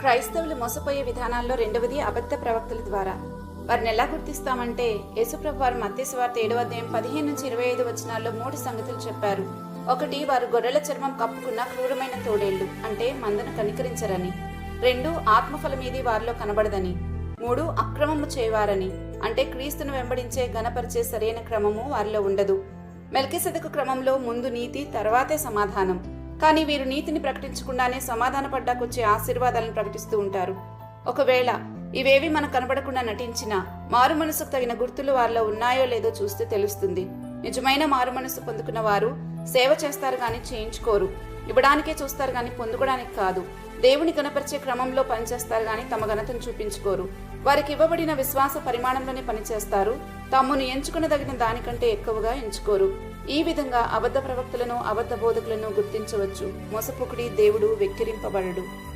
క్రైస్తవులు మోసపోయే విధానాల్లో రెండవది అబద్ధ ప్రవక్తల ద్వారా. వారిని ఎలా గుర్తిస్తామంటే యేసుప్రభు వారు మత్స్యవార్త ఏడవ అధ్యాయం పదిహేను నుంచి ఇరవై ఐదు వచనాల్లో మూడు సంగతులు చెప్పారు. ఒకటి వారు గొర్రెల చర్మం కప్పుకున్న క్రూరమైన తోడేళ్ళు అంటే మందను కనికరించరని. రెండు ఆత్మఫలమేది వారిలో కనబడదని. మూడు అక్రమము చేయవారని అంటే క్రీస్తును వెంబడించే గణపరిచే సరైన క్రమము వారిలో ఉండదు. మెల్కిసెదకు క్రమంలో ముందు నీతి తర్వాతే సమాధానం. కానీ వీరు నీతిని ప్రకటించకుండానే సమాధాన పడ్డాకొచ్చే ఆశీర్వాదాలను ప్రకటిస్తూ ఉంటారు. ఒకవేళ ఇవేవి మనకు కనబడకుండా నటించినా మారు మనసుకు తగిన గుర్తులు వారిలో ఉన్నాయో లేదో చూస్తే తెలుస్తుంది. నిజమైన మారు మనసు పొందుకున్న వారు సేవ చేస్తారు గాని చేయించుకోరు. ఇవ్వడానికే చూస్తారు గాని పొందుకోవడానికి కాదు. దేవుని కనపరిచే క్రమంలో పనిచేస్తారు గాని తమ ఘనతను చూపించుకోరు. వారికి ఇవ్వబడిన విశ్వాస పరిమాణంలోనే పనిచేస్తారు. తమ్మును ఎంచుకునదగిన దానికంటే ఎక్కువగా ఎంచుకోరు. ఈ విధంగా అబద్ధ ప్రవక్తలను అబద్ధ బోధకులను గుర్తించవచ్చు. మోసపుకుడి దేవుడు వెక్కిరింపబడడు.